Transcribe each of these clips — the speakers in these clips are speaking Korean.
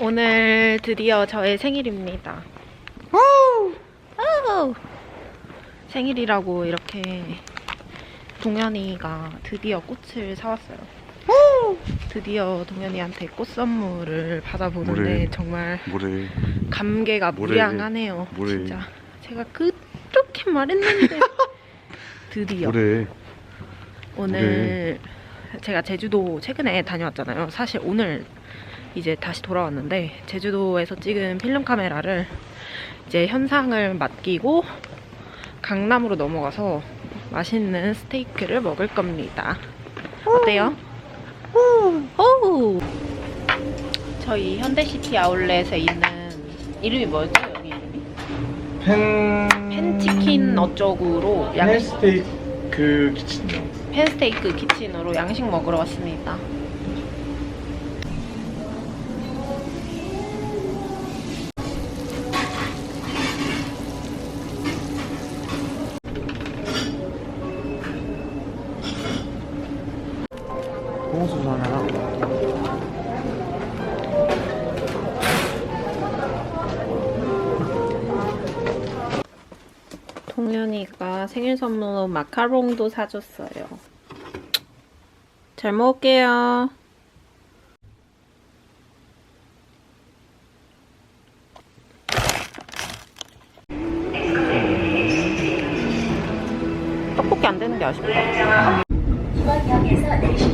오늘 드디어 저의 생일입니다. 오! 생일이라고 이렇게 동현이가 드디어 꽃을 사왔어요. 드디어 동현이한테 꽃 선물을 받아보는데 뭐래? 정말 뭐래 감개가 뭐래? 무량하네요. 뭐래? 진짜 제가 그렇게 말했는데 드디어 뭐래 오늘 제가 제주도 최근에 다녀왔잖아요. 사실 오늘 이제 다시 돌아왔는데 제주도에서 찍은 필름 카메라를 이제 현상을 맡기고 강남으로 넘어가서 맛있는 스테이크를 먹을 겁니다. 어때요? 오! 저희 현대시티 아울렛에 있는 이름이 뭐였죠? 여기 이름이? 펜 펜치킨 어쩌구로 양 펜스테이크 키친이요 펜스테이크 키친으로 양식 먹으러 왔습니다. 홍수수 하나랑 동현이가 생일 선물로 마카롱도 사줬어요. 잘 먹을게요. 떡볶이 안 되는 게 아쉽다. 중앙역에서 내리시기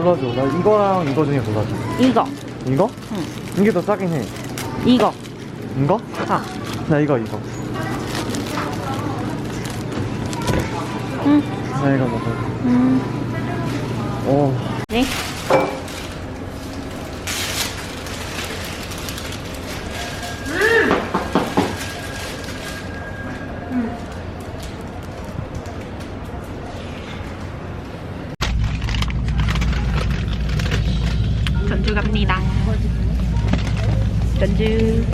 골라줘 나 이거랑 이거 중에 골라줘 이거, 이거? 응. 이게 더 싸긴 해 이거. 이거? 자, 나 이거 이거 응, 나 이거 먹어 음, 오 네. 전주.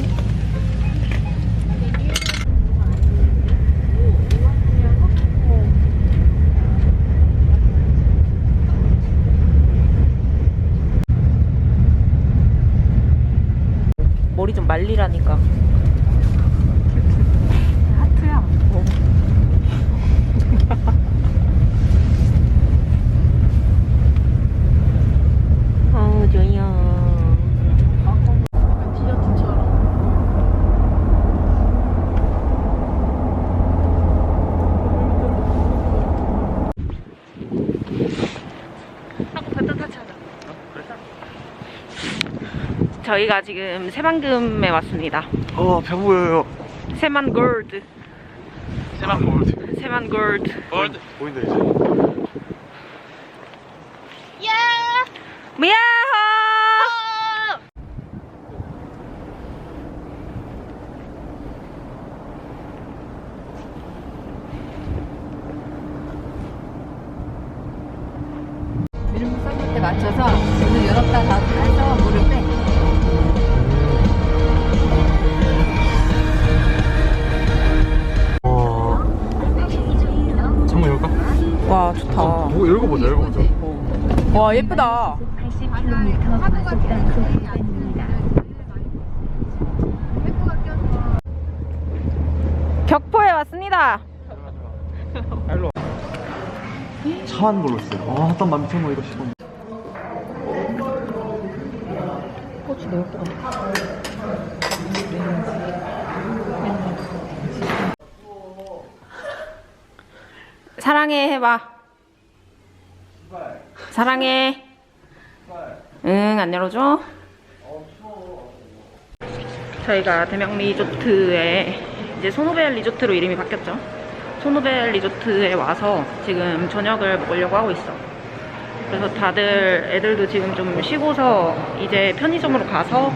머리 좀 말리라니까. 하트야. 어우, 좋아요. 디저트처럼. 하고 배터 타차자. 저희가 지금 새만금에 왔습니다. 어 배 보여요 새만 골드. 세만 골드 새만 골드. 골드 보인다 이제 미야 와 좋다. 뭐 읽어보자 읽어보자 와 예쁘다. 80km 과속단 구간입니다. 격포에 왔습니다. 차한 걸로 있어요 아, 와딱 만천 원 이거 싶었네 꽃이 너무 예쁘다. 사랑해 해봐. 사랑해. 응, 안 열어줘? 저희가 대명 리조트에 이제 소노벨 리조트로 이름이 바뀌었죠. 소노벨 리조트에 와서 지금 저녁을 먹으려고 하고 있어. 그래서 다들 애들도 지금 좀 쉬고서 이제 편의점으로 가서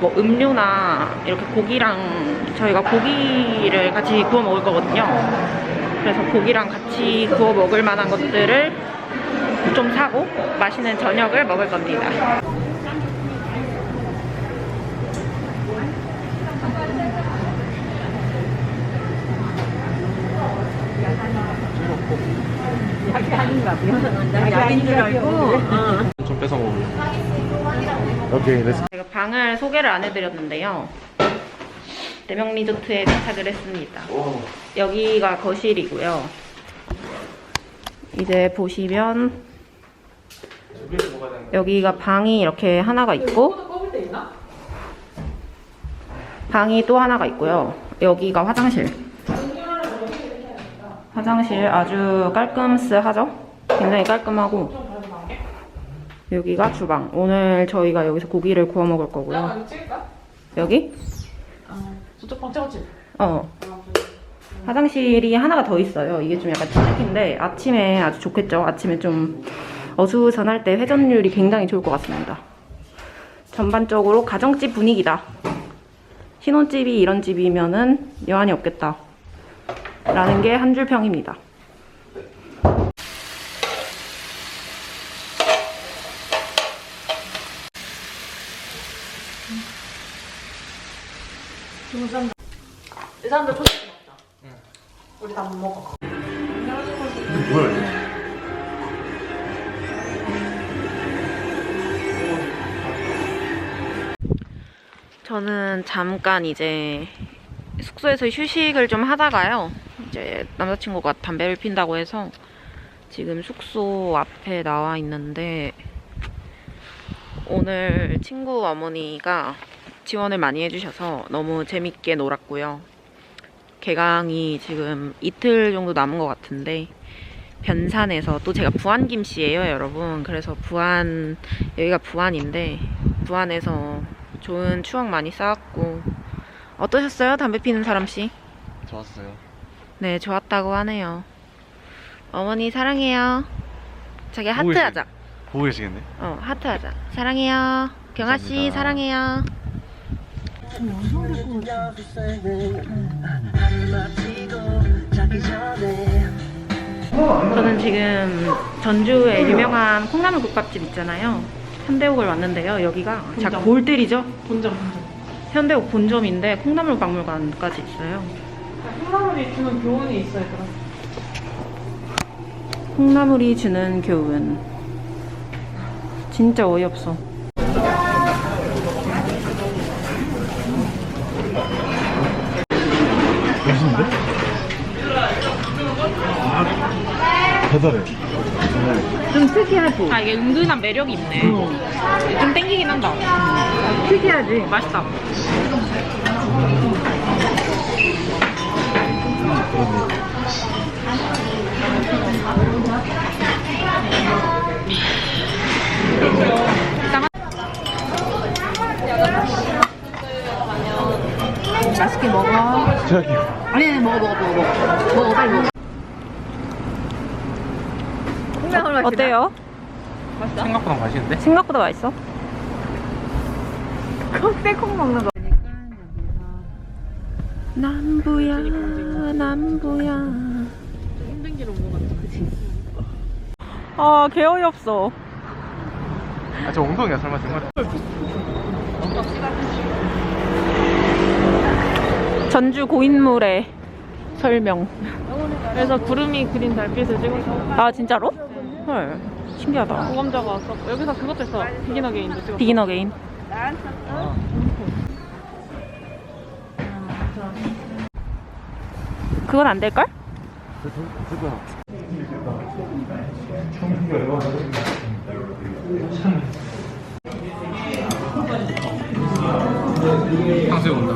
뭐 음료나 이렇게 고기랑 저희가 고기를 같이 구워 먹을 거거든요. 그래서 고기랑 같이 구워 먹을 만한 것들을 좀 사고 맛있는 저녁을 먹을 겁니다. 약인 줄 알고. 좀 뺏어 먹을래. 오케이, 렛츠. 제가 방을 소개를 안 해드렸는데요. 대명 리조트에 도착을 했습니다. 여기가 거실이고요. 이제 보시면 여기가 방이 이렇게 하나가 있고 방이 또 하나가 있고요. 여기가 화장실. 화장실 아주 깔끔스하죠? 굉장히 깔끔하고 여기가 주방. 오늘 저희가 여기서 고기를 구워 먹을 거고요. 여기? 저쪽 방 찍었지? 어. 화장실이 하나가 더 있어요. 이게 좀 약간 특인데 아침에 아주 좋겠죠. 아침에 좀 어수선할 때 회전율이 굉장히 좋을 것 같습니다. 전반적으로 가정집 분위기다. 신혼집이 이런 집이면은 여한이 없겠다. 라는 게 한 줄 평입니다. 이 사람들 초식 먹자. 우리 다 못 먹어. 뭐야, 저는 잠깐 이제 숙소에서 휴식을 좀 하다가요. 이제 남자친구가 담배를 핀다고 해서 지금 숙소 앞에 나와 있는데 오늘 친구 어머니가 지원을 많이 해주셔서 너무 재밌게 놀았고요. 개강이 지금 이틀 정도 남은 것 같은데 변산에서 또 제가 부안 김씨예요, 여러분. 그래서 부안 여기가 부안인데 부안에서 좋은 추억 많이 쌓았고 어떠셨어요, 담배 피는 사람 씨? 좋았어요. 네, 좋았다고 하네요. 어머니 사랑해요. 자기 하트 보이시- 하자. 보고 계시겠네? 어, 하트 하자. 사랑해요. 경아 씨 감사합 저는 지금 전주에 유명한 콩나물 국밥집 있잖아요. 현대옥을 왔는데요. 여기가 자 본점. 골들이죠. 본점, 본점. 현대옥 본점인데 콩나물 박물관까지 있어요. 콩나물이 주는 교훈이 있어요, 그럼. 콩나물이 주는 교훈. 진짜 어이없어. 멋있는데? 배달해. 좀 특이하지? 아, 이게 은근한 매력이 있네. 좀 땡기긴 한다. 특이하지? 맛있다. 맛있게 먹어. 제가요. 아니, 아니, 먹어, 먹어, 먹어, 먹어. 먹어, 빨리 먹어. 콩나물 맛있다. 어때요? 생각보다 맛있는데? 생각보다 맛있어? 콩 먹는 거. 남부야, 남부야. 힘든 길 온 것 같아. 그치? 아, 개 어이 없어. 아, 저 엉덩이야, 설마 정말. 전주 고인물의 설명. 그래서 구름이 그린 달빛을 찍어서 아, 진짜로? 헐. 신기하다. 보감자가 왔었고 여기서 그것도 있어. 비긴 어게인도 찍었어. 비긴 어게인. 그건 안 될걸? 탕수육 온다.